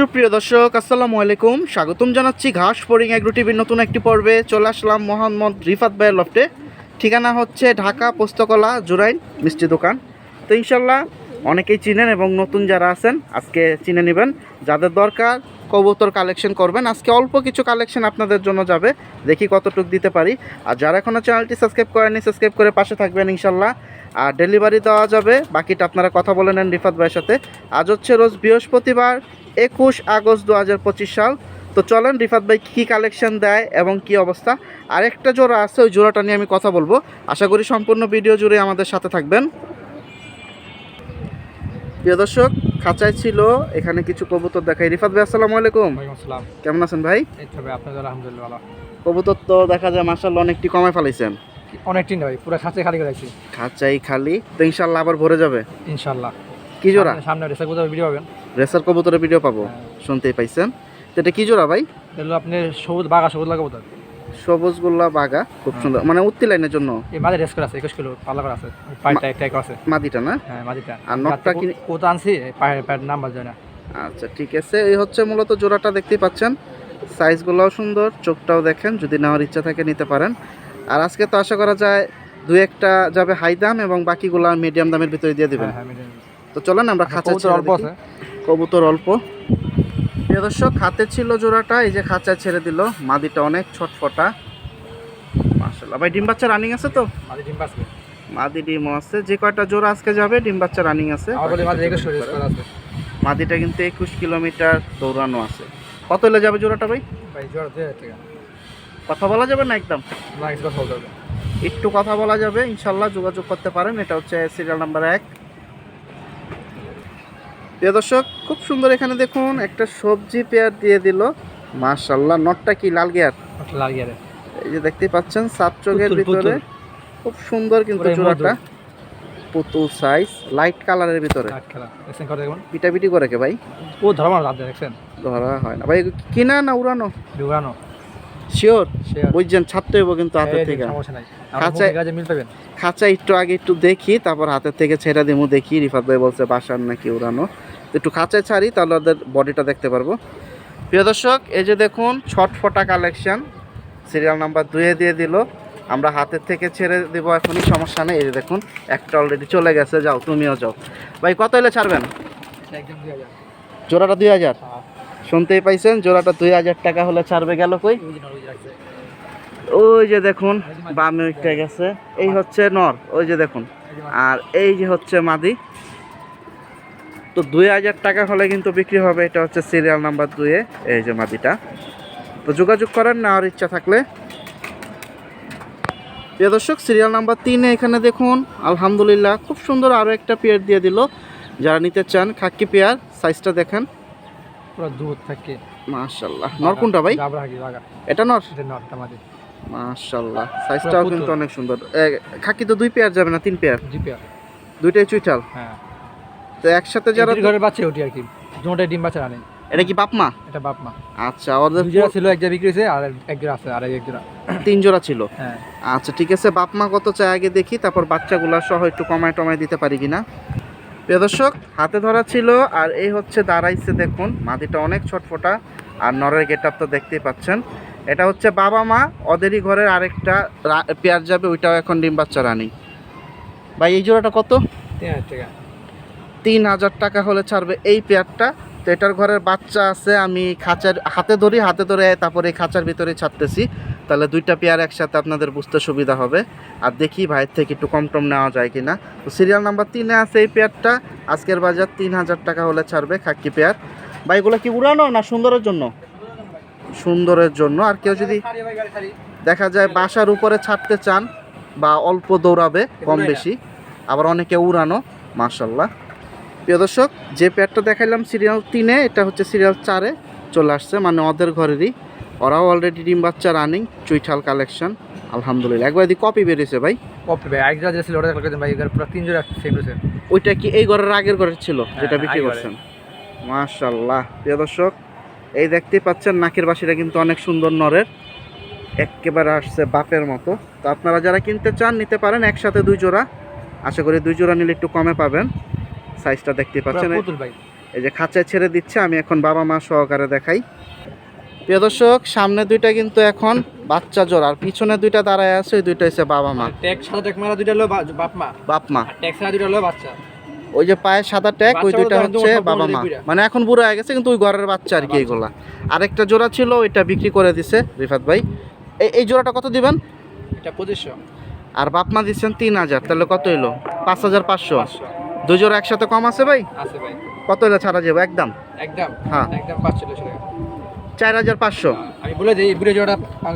সুপ্রিয় দর্শক, আসসালামু আলাইকুম। স্বাগতম জানাচ্ছি ঘাস ফরিং এগ্রো টিভির নতুন একটি পর্বে। চলে আসলাম মোহাম্মদ রিফাত ভাইয়ের লফটে। ঠিকানা হচ্ছে ঢাকা পোস্তকলা, জুরাইন মিষ্টি দোকান। তো ইনশাল্লাহ অনেকেই চিনেন এবং নতুন যারা আছেন, আজকে চিনে নেবেন। যাদের দরকার, কবুতর কালেকশন করবেন। আজকে অল্প কিছু কালেকশন আপনাদের জন্য যাবে। দেখি কতটুক দিতে পারি। আর যারা এখনও চ্যানেলটি সাবস্ক্রাইব করেনি সাবস্ক্রাইব করে পাশে থাকবেন ইনশাল্লাহ। আর ডেলিভারি দেওয়া যাবে। বাকিটা আপনারা কথা বলে নেন রিফাত ভাইয়ের সাথে। আজ হচ্ছে রোজ বৃহস্পতিবার। একুশ আগস্ট দু হাজার পঁচিশ সাল। তো চলেন রিফাত ভাই কী কালেকশন দেয় এবং কি অবস্থা? আরেকটা জোড়া আছে ওই জোড়াটা নিয়ে আমি কথা বলব। আশা করি সম্পূর্ণ ভিডিও জুড়ে আমাদের সাথে থাকবেন। প্রিয় দর্শক খাঁচায় ছিল এখানে কিছু কবুতর দেখাই। রিফাত ভাই আসসালামু আলাইকুম। আসসালাম। কেমন আছেন ভাই? কবুতর তো দেখা যায় মার্শাল্লাহ অনেকটি কমে ফেলাইছেন। অনেকটি না ভাই পুরো খাঁচাই খালি করেছি। খাঁচাই খালি তো ইনশাল্লাহ আবার ভরে যাবে। ইনশাল্লাহ কি জোড়া? সামনে- রেসার রেসা কোথাও ভিডিও পাবেন। রেসার কবুতরের ভিডিও পাবো। হ্যাঁ। শুনতেই পাইছেন। তো এটা কি জোড়া ভাই? এগুলো আপনি সবুজ বাঘা সবুজ লাগাবো তো সবুজ গোল্লা বাগা খুব হ্যাঁ। সুন্দর। মানে উত্তি লাইনের জন্য? এই মাঝে রেস করে আছে একুশ কিলো পাল্লা করে আছে। পায়েরটা একটা আছে। মাদিটা না? হ্যাঁ মাঝিটা আর নখটা কি- কোথা আনছি পায়ের পায়ের নাম্বার যায় না। আচ্ছা ঠিক আছে। এই হচ্ছে মূলত জোড়াটা দেখতেই পাচ্ছেন। সাইজগুলোও সুন্দর চোখটাও দেখেন। যদি নেওয়ার ইচ্ছা থাকে নিতে পারেন। আর আজকে তো আশা করা যায় দু একটা যাবে হাই দাম এবং বাকিগুলো মিডিয়াম দামের ভিতরে দিয়ে দিবেন। হ্যাঁ। তো চলেন আমরা খাঁচা অল্প আছে। কবুতর অল্প। প্রিয় দর্শক হাতে ছিল জোড়াটা এই যে খাঁচা ছেড়ে দিল। মাদিটা অনেক ছটফটা। মাশাল্লাহ ভাই ডিম বাচ্চা রানিং আছে তো? মাঝে ডিম আছে মাদি ডিমও আছে। যে কয়টা জোড়া আজকে যাবে ডিম বাচ্চা রানিং আছে। মাদিটা কিন্তু একুশ কিলোমিটার দৌড়ানো আছে। কত হলে যাবে জোড়াটা ভাই? কথা বলা যাবে না একদম? একটু কথা বলা যাবে। ইনশাল্লাহ যোগাযোগ করতে পারেন। এটা হচ্ছে সিরিয়াল নাম্বার এক। প্রিয় দর্শক খুব সুন্দর এখানে দেখুন একটা সবজি পেয়ার দিয়ে দিল। মাশাল্লাহ নটটা কি লাল গিয়ার? লাল গিয়ারে এই যে দেখতেই পাচ্ছেন সাত চোখের ভিতরে। খুব সুন্দর কিন্তু জোড়াটা পুতুল সাইজ লাইট কালারের ভিতরে। পিটাপিটি করে কে ভাই? ও ধর্ম রাত দেখছেন? ধরা হয় না। ভাই কিনা না উড়ানো? উড়ানো। শিওর বুঝছেন ছাড়তে হইব কিন্তু হাতের এই থেকে। খাঁচায়- খাঁচা একটু আগে একটু দেখি তারপর হাতের থেকে ছেড়ে দিমু দেখি। রিফাত ভাই বলছে বাসার নাকি উড়ানো? একটু খাঁচায় ছাড়ি তাহলে ওদের বডিটা দেখতে পারব। প্রিয় দর্শক এই যে দেখুন ছটফটা কালেকশন সিরিয়াল নাম্বার দুয়ে দিয়ে দিল। আমরা হাতের থেকে ছেড়ে দেবো এখনই সমস্যা নেই। এই যে দেখুন একটা অলরেডি চলে গেছে। যাও তুমিও যাও। ভাই কত এলে ছাড়বেন? জোড়াটা দুই হাজার? শুনতেই পাইছেন জোড়াটা দুই হাজার টাকা হলে ছাড়বে গেল কই। ওই যে দেখুন বামে উঠে গেছে। এই হচ্ছে নর ওই যে দেখুন। আর এই যে হচ্ছে মাদি। তো দুই হাজার টাকা হলে কিন্তু বিক্রি হবে এটা হচ্ছে সিরিয়াল নাম্বার দুয়ে এই যে মাদিটা তো যোগাযোগ করেন নেওয়ার ইচ্ছা থাকলে। প্রিয় দর্শক সিরিয়াল নাম্বার তিনে এখানে দেখুন আলহামদুলিল্লাহ খুব সুন্দর আরও একটা পেয়ার দিয়ে দিল। যারা নিতে চান খাক্কি পেয়ার সাইজটা দেখেন। পুরো দুধ থাকে। মাশাল্লাহ নর কোনটা ভাই? এটা নর? মাশাল্লাহ সাইজটাও কিন্তু অনেক সুন্দর। এ, খাকি তো দুই পেয়ার যাবে না তিন পেয়ার জিপিয়া দুইটাই চুইটাল হ্যাঁ। তো একসাথে যারা ঘরের বাচ্চা ওটি আর কি। দুটোটাই ডিম বাচ্চা আনে এটা কি বাপ মা? এটা বাপ মা। আচ্ছা ওদের দুই জোড়া ছিল এক জায়গা বিক্রি হয়েছে আর এক জোড়া আছে আর এক জোড়া। তিন জোড়া ছিল? হ্যাঁ। আচ্ছা ঠিক আছে বাপ মা কত চাই আগে দেখি তারপর বাচ্চাগুলা সহ একটু কমায় টমায় দিতে পারি কিনা। প্রিয় দর্শক হাতে ধরা ছিল আর এই হচ্ছে দাঁড়াইছে দেখুন মাদিটা অনেক ছটফটা আর নরের গেট তো দেখতেই পাচ্ছেন। এটা হচ্ছে বাবা মা ওদেরই ঘরের আরেকটা পেয়ার যাবে ওইটাও এখন ডিম বাচ্চা রানি। ভাই এই জোড়াটা কত? তিন হাজার টাকা। তিন হাজার টাকা হলে ছাড়বে এই পেয়ারটা। তো এটার ঘরের বাচ্চা আছে আমি খাঁচার হাতে ধরি হাতে ধরে তারপরে এই খাঁচার ভিতরে ছাড়তেছি। তাহলে দুইটা পেয়ার একসাথে আপনাদের বুঝতে সুবিধা হবে। আর দেখি ভাইয়ের থেকে একটু কম টম নেওয়া যায় কি না তো সিরিয়াল নাম্বার তিনে আছে এই পেয়ারটা। আজকের বাজার তিন হাজার টাকা হলে ছাড়বে খাক্কি পেয়ার। বা এগুলো কি উড়ানো না সুন্দরের জন্য? সুন্দরের জন্য। আর কেউ যদি দেখা যায় বাসার উপরে ছাড়তে চান বা অল্প দৌড়াবে কম বেশি। আবার অনেকে উড়ানো মার্শাল্লাহ প্রিয় দর্শক যে প্যাডটা দেখাইলাম সিরিয়াল তিনে এটা হচ্ছে সিরিয়াল চারে চলে আসছে মানে ওদের ঘরেরই। ওরাও অলরেডি ডিম বাচ্চা রানিং চুইঠাল কালেকশন আলহামদুলিল্লাহ। একবার যদি কপি বেরিয়েছে ভাই। কপি ভাই এক জোড়া যে ছিল ওটা ভাই পুরো তিন জোড়া সেম টু সেম ওইটা কি এই ঘরের আগের ঘরের ছিল যেটা হ্যাঁ, বিক্রি করছেন? মাশাল্লাহ প্রিয় দর্শক এই দেখতেই পাচ্ছেন নাকের বাসিটা কিন্তু অনেক সুন্দর নরের। একেবারে আসছে বাপের মতো। তো আপনারা যারা কিনতে চান নিতে পারেন একসাথে দুই জোড়া। আশা করি দুই জোড়া নিলে একটু কমে পাবেন। সাইজটা দেখতে পাচ্ছেন। এই যে খাঁচায় ছেড়ে দিচ্ছে আমি এখন বাবা মা সহকারে দেখাই। প্রিয় দর্শক সামনে দুইটা কিন্তু এখন বাচ্চা জোর আর পিছনে দুইটা দাঁড়ায় আছে ওই দুইটা হচ্ছে বাবা মা। ট্যাক্স সাদা ট্যাগ মারা দুইটা হলো বাপ মা। বাপ মা। ট্যাক্স ছাড়া দুইটা হলো বাচ্চা। ওই যে পায়ে সাদা ট্যাগ ওই দুইটা হচ্ছে বাবা মা। মানে এখন বুড়ো হয়ে গেছে কিন্তু ওই ঘরের বাচ্চা আর কি। এগুলা। আরেকটা জোড়া ছিল ওইটা বিক্রি করে দিছে রিফাত ভাই। এই এই জোড়াটা কত দিবেন? এটা পঁচিশশো। আর বাপ মা দিচ্ছেন তিন হাজার তাহলে কত এলো পাঁচ হাজার পাঁচশো। দুই জোড়া একসাথে কম আছে ভাই? আছে ভাই। কত এলো ছাড়া যাবে? একদম? একদম। হ্যাঁ। একদম পাঁচশো টাকা। চার হাজার পাঁচশো? আমি বলে দিই বুড়ে জোড়া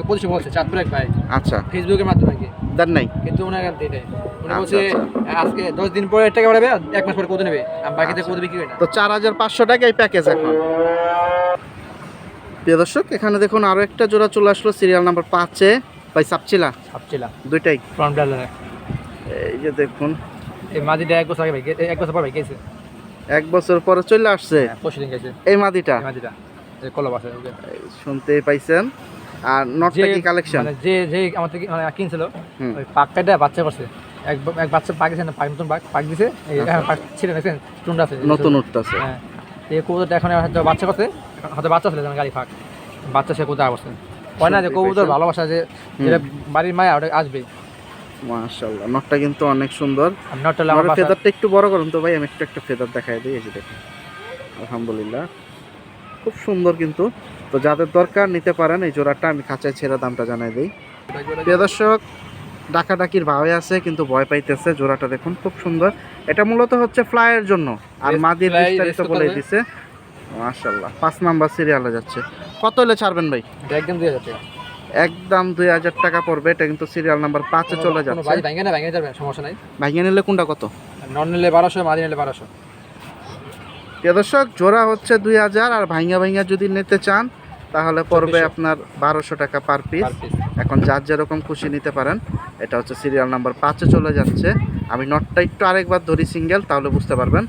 পঁচিশশো বলছে চাঁদপুর এক ভাই। আচ্ছা। ফেসবুকের মাধ্যমে কি? দেন নাই। কিন্তু ওনার উনি আচ্ছা, বলছে আচ্ছা। আজকে দশ দিন পরে টাকা বাড়াবে এক মাস পরে কত নেবে? আমি বাকিতে আচ্ছা। কত বিক্রি করি তো চার হাজার পাঁচশো টাকা এই প্যাকেজ এখন। প্রিয় দর্শক এখানে দেখুন আরও একটা জোড়া চলে আসলো সিরিয়াল নাম্বার পাঁচে। ভাই সাপচিলা? ভাবছিলাম দুইটাই। ফ্রন্ট এই যে দেখুন। এই মাদিটা এক বছর আগে ভাই এক বছর পর ভাই গেছে এক বছর পরে চলে আসছে? হ্যাঁ, পরশু দিন গেছে এই মাদিটা মাদিটা কলব আছে শুনতেই পাইছেন। আর নটটা কি কালেকশন মানে যে যে আমার থেকে মানে কিনছিল ওই পাক কাটা বাচ্চা করছে। এক এক বাচ্চা পাক দিছে না পাক নতুন পাক পাক এই আচ্ছা। হ্যাঁ, পাক ছিল দেখছেন টুন্ডা আছে। নতুন উঠতেছে হ্যাঁ। এই কবুতরটা এখন হয়তো বাচ্চা করছে হয়তো বাচ্চা ছিল গাড়ি ফাঁক। বাচ্চা সে কোথায় বসছে হয় না যে কবুতর ভালোবাসা যে বাড়ির মায়া ওটা আসবে মাশাআল্লাহ। নটটা কিন্তু অনেক সুন্দর। আমার ফেদারটা একটু বড় করুন তো ভাই আমি একটু একটা ফেদার দেখাই দিই এই যে দেখুন। আলহামদুলিল্লাহ। খুব সুন্দর কিন্তু। তো যাদের দরকার নিতে পারেন এই জোড়াটা আমি খাঁচায় ছেড়ে দামটা জানাই দিই। প্রিয় দর্শক ডাকাডাকির ভাবে আছে কিন্তু ভয় পাইতেছে জোড়াটা দেখুন খুব সুন্দর। এটা মূলত হচ্ছে ফ্লাইয়ের জন্য। আর মাদির বিস্তারিত বলে। দিছে। মাশাল্লাহ পাঁচ নাম্বার সিরিয়ালে যাচ্ছে। কত হলে ছাড়বেন ভাই? একদম একদম দুই হাজার টাকা পড়বে এটা কিন্তু সিরিয়াল নাম্বার পাঁচে চলে যাচ্ছে। বাড়ি ভেঙে না ভেঙে যাবে সমস্যা নাই। নিলে কোনটা কত? নন নিলে বারোশো মাদি নিলে বারোশো। দর্শক জোড়া হচ্ছে দুই হাজার আর ভাইঙ্গা ভাইঙ্গা যদি নিতে চান তাহলে পড়বে আপনার বারোশো টাকা পার পিস পার পিস এখন যার যেরকম খুশি নিতে পারেন এটা হচ্ছে সিরিয়াল নাম্বার পাঁচে চলে যাচ্ছে। আমি নটটা একটু আরেকবার ধরি সিঙ্গেল তাহলে বুঝতে পারবেন।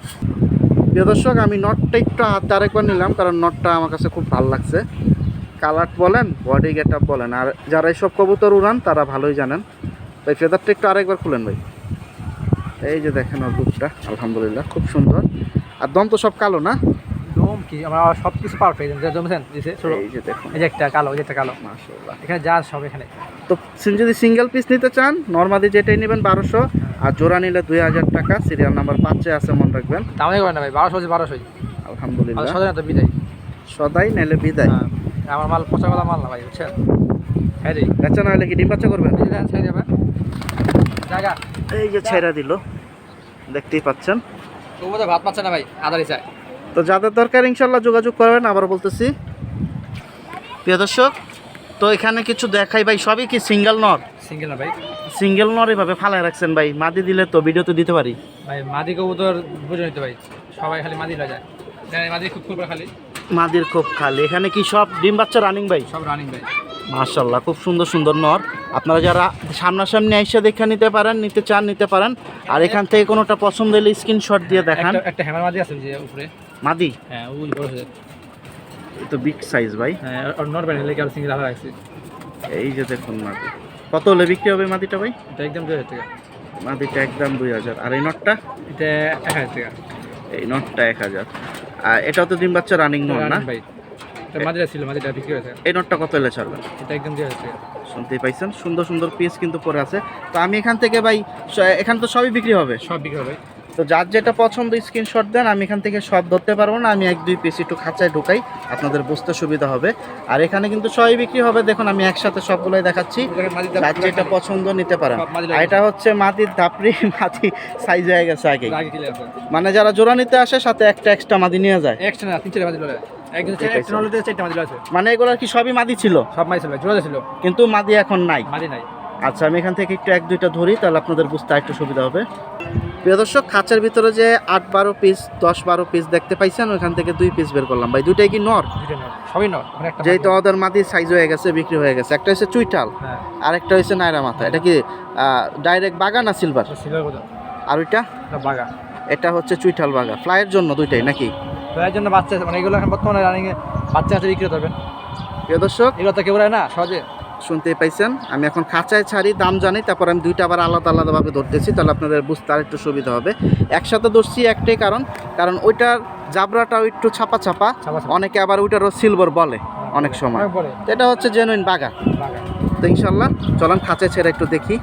প্রিয় দর্শক আমি নটটা একটু হাতে আরেকবার নিলাম কারণ নটটা আমার কাছে খুব ভালো লাগছে। কালার বলেন বডি গেট আপ বলেন। আর যারা এইসব কবুতর উড়ান তারা ভালোই জানেন। তাই ফেদারটা একটু আরেকবার খুলেন ভাই। এই যে দেখেন ওর বুকটা আলহামদুলিল্লাহ খুব সুন্দর। আর দম তো সব কালো না? দম কি? আমরা সব কিছু পারফেক্ট জমেছেন এই যে দেখুন। এই যে একটা কালো এই যে একটা কালো। মাশাআল্লাহ। এখানে যা সব এখানে। তো যদি সিঙ্গেল পিস নিতে চান নর্মালি যেটাই নেবেন বারোশো আর জোড়া নিলে দুই হাজার টাকা সিরিয়াল নাম্বার পাঁচে আছে মনে রাখবেন। দামে না ভাই বারোশো হচ্ছে বারোশোই। আর আলহামদুলিল্লাহ তো বিদায়। সদাই বিদায়। হ্যাঁ, আমার মাল পচা গলা মাল না ভাই বুঝছেন? হ্যাঁ রে বেচা না হলে কি ডিম বাচ্চা করবেন? ছেড়ে যাবে জায়গা এই যে ছেড়া দিল দেখতেই পাচ্ছেন। তবুও তো ভাত পাচ্ছে না ভাই আদারি চাই তো যাদের দরকার ইনশাল্লাহ যোগাযোগ করবেন আবার বলতেছি। প্রিয় দর্শক তো এখানে কিছু দেখাই ভাই সবই কি সিঙ্গেল নর? সিঙ্গেল না ভাই। সিঙ্গেল নর এভাবে ফালায় রাখছেন ভাই মাদি দিলে তো ভিডিও তো দিতে পারি। ভাই মাদি কবুতর বুঝে নিতে ভাই সবাই খালি মাদি লয়ে যায়। মাদি খুব খুব খালি। মাদির খুব খালি। এখানে কি সব ডিম বাচ্চা রানিং ভাই? সব রানিং ভাই। মাশাল্লাহ খুব সুন্দর সুন্দর নর। আপনারা যারা সামনাসামনি এসে দেখে নিতে পারেন নিতে চান নিতে পারেন। আর এখান থেকে কোনোটা পছন্দ হলে স্ক্রিনশট দিয়ে দেখান। একটা হ্যামার মাদি আছে যে উপরে। মাদি? হ্যাঁ ওই বড় হয়ে তো বিগ সাইজ ভাই। হ্যাঁ আর নট ব্যান্ড লেগে আর সিঙ্গেল আলাদা রাখছি। এই যে দেখুন মাদি। কত হলে বিক্রি হবে মাদিটা ভাই? এটা একদম দুই হাজার টাকা। মাদিটা একদম দুই হাজার। আর এই নটটা? এটা এক হাজার টাকা। এই নটটা এক হাজার। আর এটাও তো ডিম বাচ্চা রানিং নোট না? এই নটটা কত এলে ছাড়বেন? শুনতেই পাইছেন? সুন্দর সুন্দর পিস কিন্তু পরে আছে। তো আমি এখান থেকে ভাই এখান তো সবই বিক্রি হবে? সব বিক্রি হবে। তো যার যেটা পছন্দ স্ক্রিনশট দেন আমি এখান থেকে সব ধরতে পারব না। আমি এক দুই পিস একটু খাঁচায় ঢুকাই আপনাদের বুঝতে সুবিধা হবে। আর এখানে কিন্তু সবই বিক্রি হবে। দেখুন আমি একসাথে সবগুলোই দেখাচ্ছি। যার যেটা পছন্দ নিতে পারেন। আর এটা হচ্ছে মাটির ধাপড়ি মাটি সাইজ হয়ে গেছে আগে মানে যারা জোড়া নিতে আসে সাথে একটা এক্সট্রা মাদি নিয়ে যায়। একটা না তিন মাদি মানে এগুলোর কি সবই মাদি ছিল? সব মাদি ছিল জোড়া ছিল। কিন্তু মাদি এখন নাই। মাদি নাই। আচ্ছা আমি এখান থেকে একটু এক দুইটা ধরি তাহলে আপনাদের বুঝতে একটু সুবিধা হবে। প্রিয় দর্শক খাঁচার ভিতরে যে আট বারো পিস দশ বারো পিস দেখতে পাইছেন ওইখান থেকে দুই পিস বের করলাম। ভাই দুইটাই কি নর? সবই নট মানে যেহেতু ওদের মাদি সাইজ হয়ে গেছে বিক্রি হয়ে গেছে। একটা হচ্ছে চুইটাল হ্যাঁ। আর একটা হচ্ছে নাইরা মাথা। এটা কি ডাইরেক্ট বাগা না সিলভার আর ওইটা? এটা বাগা এটা হচ্ছে চুইটাল বাগা ফ্লাইয়ের জন্য দুইটাই নাকি? এর জন্য বাচ্চা আছে, মানে এগুলো এখন বর্তমানে রানিং এ বাচ্চা আছে বিক্রি করবেন প্রিয় দর্শক এগুলো তো কেউ না সহজে। শুনতেই পাইছেন। আমি এখন খাঁচায় ছাড়ি দাম জানি তারপর আমি দুইটা আবার আলাদা আলাদাভাবে ধরতেছি তাহলে আপনাদের বুঝতে আর একটু সুবিধা হবে। একসাথে ধরছি একটাই কারণ কারণ ওইটার জাবরাটাও একটু ছাপা ছাপা। অনেকে আবার ওইটারও সিলভার বলে অনেক সময়। বলে। তো এটা হচ্ছে জেনুইন বাগা বাঘা তো ইনশাল্লাহ চলেন খাঁচায় ছেড়ে একটু দেখি।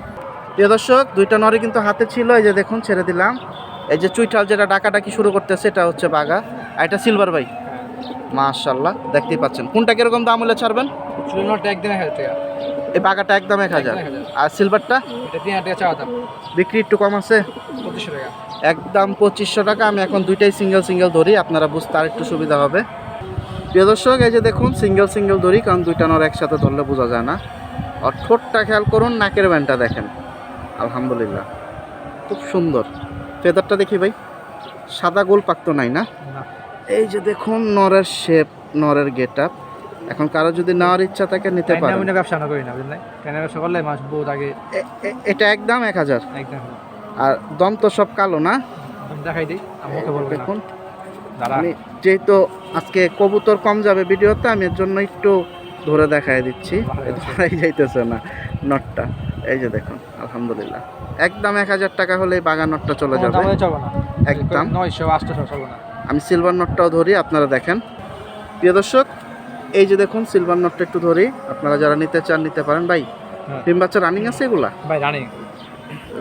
প্রিয় দর্শক দুইটা নরে কিন্তু হাতে ছিল এই যে দেখুন ছেড়ে দিলাম। এই যে চুইঠাল যেটা ডাকাডাকি শুরু করতেছে এটা হচ্ছে বাগা আর এটা সিলভার ভাই। মাশাল্লাহ দেখতেই পাচ্ছেন। কোনটা কীরকম দাম হলে ছাড়বেন? চুলের নোট একদিন এক হাজার টাকা। এই বাগাটা একদম এক হাজার। আর সিলভারটা? এটা তিন হাজার টাকা চাওয়া দাম। বিক্রি একটু কম আছে? পঁচিশশো টাকা। একদম পঁচিশশো টাকা। আমি এখন দুইটাই সিঙ্গেল সিঙ্গেল ধরি। আপনারা বুঝতে আর একটু সুবিধা হবে। প্রিয় দর্শক এই যে দেখুন সিঙ্গেল সিঙ্গেল ধরি কারণ দুইটা নর একসাথে ধরলে বোঝা যায় না। আর ঠোঁটটা খেয়াল করুন নাকের ব্যান্ডটা দেখেন। আলহামদুলিল্লাহ। খুব সুন্দর। ফেদারটা দেখি ভাই। সাদা গোল পাকতো নাই না? না। এই যে দেখুন নরের শেপ নরের গেট আপ এখন কারও যদি নেওয়ার ইচ্ছা থাকে নিতে পারেন। মিনা ব্যবসা না করি না বুঝলেন টাইনা ব্যবসা করলে মাছ বহুত আগে এটা একদম এক হাজার। একদম। আর দম তো সব কালো না? দেখাই দিই আমি মুখে বলব দেখুন আমি যেহেতু আজকে কবুতর কম যাবে ভিডিওতে আমি এর জন্য একটু ধরে দেখাই দিচ্ছি। ধরাই যাইতেছে না নটটা। এই যে দেখুন আলহামদুলিল্লাহ। একদম এক হাজার টাকা হলে বাগান নটটা চলে যাবে। একদম। নয়শো আটশো আমি সিলভার নটটাও ধরি আপনারা দেখেন। প্রিয় দর্শক এই যে দেখুন সিলভার নটটা একটু ধরি। আপনারা যারা নিতে চান নিতে পারেন। ভাই হ্যাঁ। ডিম বাচ্চা রানিং আছে এগুলা? ভাই রানিং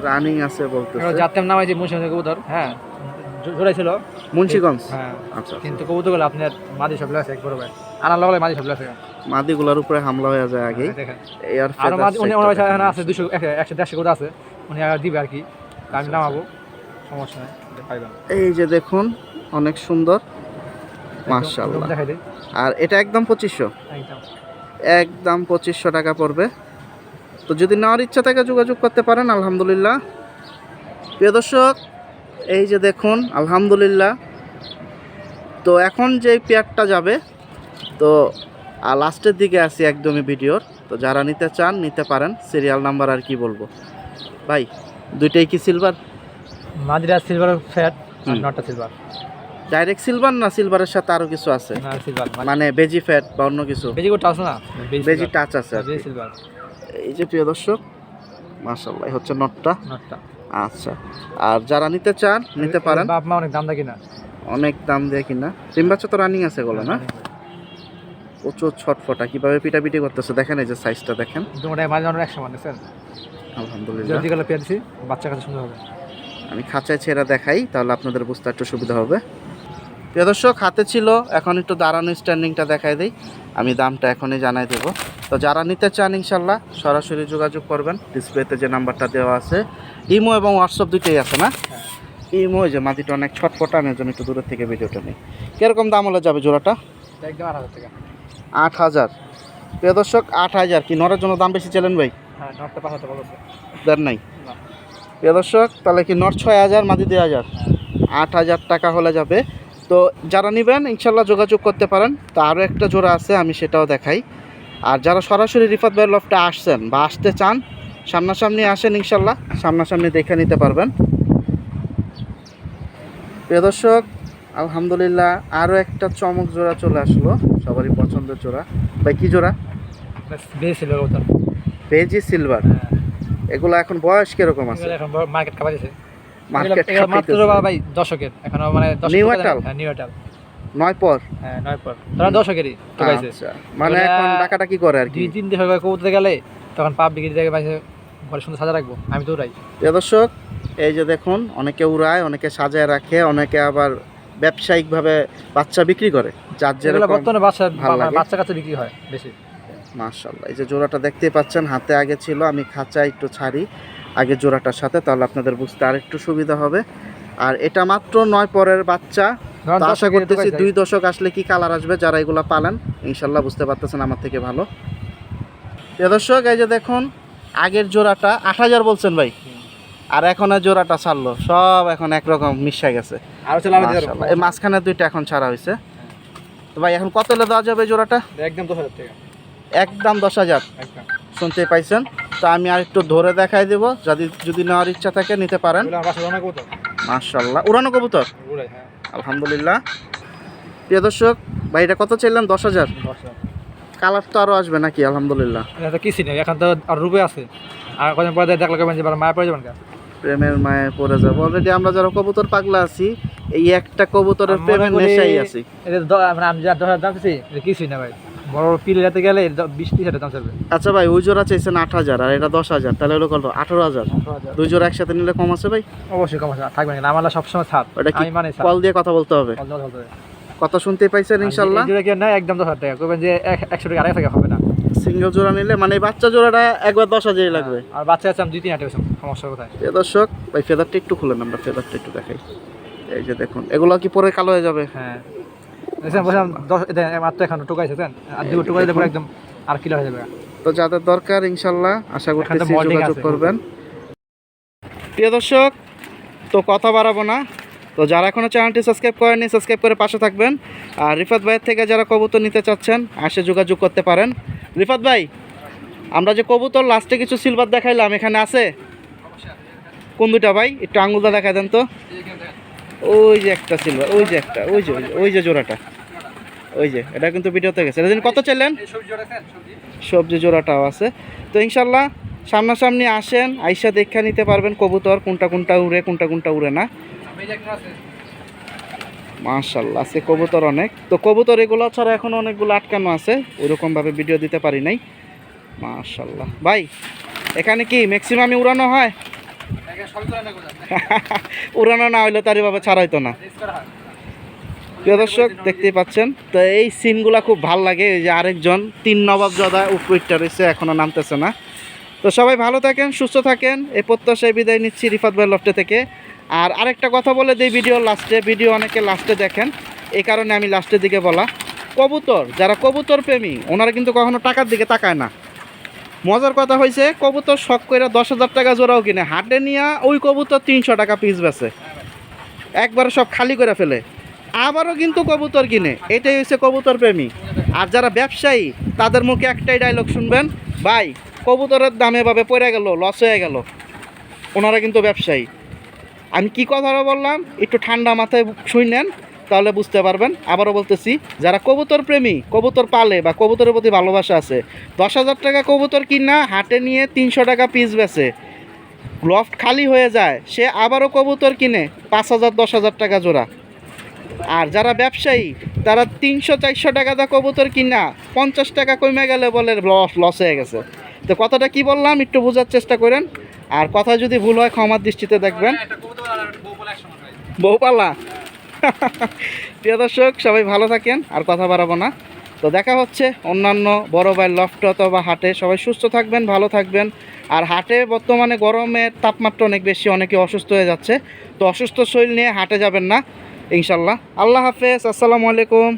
রানিং আছে বলতেছে। যাত্রাম নামাই যে মুন্সি কবুতর। হ্যাঁ জোড়াই ছিল। মুন্সিগঞ্জ? হ্যাঁ। আচ্ছা কিন্তু কবুতরগুলো আপনার মাদি সব আছে একবার ভাই। আনার লগে মাদি সব আছে। মাদিগুলার উপরে হামলা হয়ে যায় আগে। দেখেন। এই আর আর মাদি উনি ওনার এখানে আছে দুশো একশো দেড়শো কবুতর আছে। উনি আর দিবে আর কি। আমি নামাবো। সমস্যা নেই এই যে দেখুন অনেক সুন্দর। মাশাআল্লাহ। দেখাই দিই। আর এটা একদম পঁচিশশো। একদম পঁচিশশো টাকা পড়বে। তো যদি নেওয়ার ইচ্ছা থাকে যোগাযোগ করতে পারেন আলহামদুলিল্লাহ। প্রিয় দর্শক এই যে দেখুন আলহামদুলিল্লাহ। তো এখন যে পেয়ারটা যাবে তো আর লাস্টের দিকে আসি একদমই ভিডিওর। তো যারা নিতে চান নিতে পারেন। সিরিয়াল নাম্বার আর কি বলব? ভাই দুইটাই কি সিলভার মাদিরা সিলভার ফ্যাট নটা সিলভার ডাইরেক্ট সিলভার না সিলভারের সাথে আরও কিছু আছে? মানে বেজি ফ্যাট বা অন্য কিছু? বেজি আছে না? বেজি টাচ আছে আর এই যে প্রিয় দর্শক মাশাল্লাহ এই হচ্ছে নটটা নটটা আচ্ছা আর যারা নিতে চান নিতে পারেন। বাপ মা অনেক দাম দেয় কিনা? অনেক দাম দিয়ে কিনা? ডিম বাচ্চা তো রানিং আছে বলো না? প্রচুর ছটফটা কীভাবে পিটাপিটি করতেছে? দেখেন এই যে সাইজটা দেখেন। দুটাই মাঝে অনেক মানে স্যার আলহামদুলিল্লাহ। যদি গেলে পেয়ে দিছি বাচ্চা কাছে সুন্দর হবে। আমি খাঁচায় ছেড়ে দেখাই তাহলে আপনাদের বুঝতে একটু সুবিধা হবে। প্রিয় দর্শক হাতে ছিল এখন একটু দাঁড়ানো স্ট্যান্ডিংটা দেখাই দিই। আমি দামটা এখনই জানাই দেবো। তো যারা নিতে চান ইনশাল্লাহ সরাসরি যোগাযোগ করবেন। ডিসপ্লেতে যে নাম্বারটা দেওয়া আছে ইমো এবং হোয়াটসঅ্যাপ দুইটাই আছে না? ইমো যে মাটিটা অনেক ছটফটা আমি জন্য একটু দূরের থেকে ভিডিওটা নিই। কীরকম দাম হলে যাবে জোড়াটা? একদম আট হাজার। টাকা আট হাজার প্রিয় দর্শক আট হাজার। কি নরের জন্য দাম বেশি চলেন ভাই? হ্যাঁ নটটা পাঁচ হাজার দেন নাই। প্রিয় দর্শক তাহলে কি নট ছয় হাজার মাদি দুই হাজার? আট হাজার টাকা হলে যাবে তো যারা নেবেন ইনশাল্লাহ যোগাযোগ করতে পারেন। তো আরও একটা জোড়া আছে আমি সেটাও দেখাই। আর যারা সরাসরি রিফাত ভাইয়ের লফটে আসছেন বা আসতে চান সামনাসামনি আসেন ইনশাল্লাহ সামনাসামনি দেখে নিতে পারবেন। প্রিয় দর্শক আলহামদুলিল্লাহ আরও একটা চমক জোড়া চলে আসলো সবারই পছন্দের জোড়া। ভাই কি জোড়া? বেজি সিলভার এগুলো এখন বয়স কীরকম আছে? মার্কেট কাপা মাত্র ভাই দশকের। এখনও মানে? হ্যাঁ নিউ এটাল নয় পর? হ্যাঁ নয় পর। তারা দশকেরই তো আচ্ছা। মানে এখন টাকাটা কি করে আর কি? দুই তিন দিন কবুতর গেলে তখন পাব জায়গায় পাইছে ঘরে সুন্দর সাজা রাখব। আমি তো উড়াই। প্রিয় দর্শক এই যে দেখুন অনেকে উড়ায় অনেকে সাজায় রাখে অনেকে আবার ব্যবসায়িকভাবে বাচ্চা বিক্রি করে। যার যেরকম বর্তমানে বাচ্চা ভালো বাচ্চা কাছে বিক্রি হয় বেশি। মাশাল্লাহ এই যে জোড়াটা দেখতেই পাচ্ছেন হাতে আগে ছিল আমি খাঁচা একটু ছাড়ি। আগে জোড়াটার সাথে তাহলে আপনাদের বুঝতে আর একটু সুবিধা হবে। আর এটা মাত্র নয় পরের বাচ্চা। আশা করতেছি দুই দশক আসলে কি কালার আসবে যারা এগুলো পালেন ইনশাল্লাহ বুঝতে পারতেছেন আমার থেকে ভালো। দর্শক এই যে দেখুন আগের জোড়াটা আট হাজার বলছেন ভাই। আর এখন আর জোড়াটা ছাড়লো সব এখন একরকম মিশা গেছে। এই মাঝখানে দুইটা এখন ছাড়া হয়েছে। তো ভাই এখন কত দেওয়া যাবে জোড়াটা? একদম দশ হাজার একদম দশ হাজার। একদম। শুনতে পাইছেন? তো আমি আর একটু ধরে দেখাই দেবো যদি যদি নেওয়ার ইচ্ছা থাকে নিতে পারেন। মাশাল্লাহ উড়ানো কবুতর? হ্যাঁ। আলহামদুলিল্লাহ। প্রিয় দর্শক ভাই এটা কত চাইলেন? দশ হাজার? কালার তো আরও আসবে নাকি? আলহামদুলিল্লাহ। এটা কিছুই নেই এখন তো আর রূপে আছে। আর কদিন পরে দেখলে কেমন যে মায়া পড়ে যাবেন কা প্রেমের মায়ে পড়ে যাব। অলরেডি আমরা যারা কবুতর পাগলা আছি এই একটা কবুতরের প্রেমের নেশাই আছি। এটা মানে আমি যা দশ হাজার দাম এটা কিছুই ভাই? বড় বড় পিল যেতে গেলে বিশ ত্রিশ হাজার দাম চাইবে আচ্ছা ভাই ওই জোড়া চাইছেন আট হাজার আর এটা দশ হাজার তাহলে হলো কত? আঠারো হাজার। দুই জোড়া একসাথে নিলে কম আছে ভাই? অবশ্যই কম আছে থাকবে না আমার সবসময় ছাড় ওটা কি মানে কল দিয়ে কথা বলতে হবে? চলবে। কথা শুনতে পাইছেন ইনশাল্লাহ? জোড়া কি না একদম দশ হাজার টাকা। করবেন যে এক- একশো টাকা আড়াই টাকা হবে না। সিঙ্গেল জোড়া নিলে মানে বাচ্চা জোড়াটা একবার দশ হাজারই লাগবে। আর বাচ্চা আছে আমি দুই তিন হাজার সমস্যা কোথায়? দর্শক ভাই ফেদারটা একটু খুলেন আমরা ফেদারটা একটু দেখাই। এই যে দেখুন এগুলো কি পরে কালো হয়ে যাবে? হ্যাঁ। বলছিলাম দশ মাত্র এখন টুকাইছে আর দুটো টুকাই দিলে পরে একদম আর কিলো হয়ে যাবে। তো যাদের দরকার ইনশাল্লাহ আশা করতেছি যোগাযোগ করবেন। প্রিয় দর্শক তো কথা বাড়াবো না। তো যারা এখনও চ্যানেলটি সাবস্ক্রাইব করেনি সাবস্ক্রাইব করে পাশে থাকবেন। আর রিফাত ভাইয়ের থেকে যারা কবুতর নিতে চাচ্ছেন আসে যোগাযোগ করতে পারেন। রিফাত ভাই আমরা যে কবুতর লাস্টে কিছু সিলভার দেখাইলাম এখানে আছে? কোন দুটা ভাই? একটু আঙুলটা দেখা দেন তো। ওই যে একটা সিলভার ওই যে একটা ওই যে ওই যে- জোড়াটা। ওই যে এটা কিন্তু ভিডিওতে গেছে। এটা কত চাইলেন? সবজি জোড়াটাও আছে। তো ইনশাল্লাহ সামনাসামনি আসেন আইসা দেখা নিতে পারবেন কবুতর কোনটা কোনটা উড়ে কোনটা কোনটা উড়ে না। মাশাল্লাহ আছে কবুতর অনেক। তো কবুতর এগুলো ছাড়া এখন অনেকগুলো আটকানো আছে। ওইরকমভাবে ভিডিও দিতে পারি নাই। মাশাল্লাহ। ভাই এখানে কি ম্যাক্সিমামই উড়ানো হয়? উড়ানো না হইলে তার এভাবে ছাড়াইতো না। প্রিয় দর্শক, দেখতেই পাচ্ছেন? তো এই সিনগুলা খুব ভালো লাগে। এই যে আরেকজন, তিন নবাব জদা উপরটা রয়েছে, এখনও নামতেছে না। তো সবাই ভালো থাকেন, সুস্থ থাকেন। এই প্রত্যাশায় বিদায় নিচ্ছি রিফাত ভাই লফটে থেকে। আর আরেকটা কথা বলে দিই ভিডিও লাস্টে ভিডিও অনেকে লাস্টে দেখেন। এই কারণে আমি লাস্টের দিকে বলা। কবুতর, যারা কবুতর প্রেমী, ওনারা কিন্তু কখনো টাকার দিকে তাকায় না। মজার কথা হয়েছে কবুতর শখ করে দশ হাজার টাকা জোড়াও কিনে। হাটে নিয়ে ওই কবুতর তিনশো টাকা পিস বেছে একবারে সব খালি করে ফেলে। আবারও কিন্তু কবুতর কিনে। এটাই হচ্ছে কবুতর প্রেমী। আর যারা ব্যবসায়ী, তাদের মুখে একটাই ডায়লগ শুনবেন, ভাই, কবুতরের দামে এভাবে পড়ে গেল লস হয়ে গেল। ওনারা কিন্তু ব্যবসায়ী। আমি কি কথাটা বললাম? একটু ঠান্ডা মাথায় শুনেন। তাহলে বুঝতে পারবেন। আবারও বলতেছি যারা কবুতর প্রেমী কবুতর পালে বা কবুতরের প্রতি ভালোবাসা আছে দশ হাজার টাকা কবুতর কিনা হাটে নিয়ে তিনশো টাকা পিস বেচে লফট খালি হয়ে যায় সে আবারও কবুতর কিনে পাঁচ হাজার দশ হাজার টাকা জোড়া। আর যারা ব্যবসায়ী তারা তিনশো চারশো টাকা দা কবুতর কিনা পঞ্চাশ টাকা কমে গেলে বলে লস লস হয়ে গেছে। তো কথাটা কি বললাম একটু বোঝার চেষ্টা করেন। আর কথা যদি ভুল হয় ক্ষমার দৃষ্টিতে দেখবেন। বউপালা প্রিয় দর্শক, সবাই ভালো থাকেন, আর কথা বাড়াবো না। তো দেখা হচ্ছে অন্যান্য বড় ভাই লফট অথবা হাটে। সবাই সুস্থ থাকবেন, ভালো থাকবেন। আর হাটে বর্তমানে গরমের তাপমাত্রা অনেক বেশি, অনেকে অসুস্থ হয়ে যাচ্ছে। তো অসুস্থ শরীর নিয়ে হাটে যাবেন না, ইনশাল্লাহ। আল্লাহ হাফেজ, আসসালামু আলাইকুম।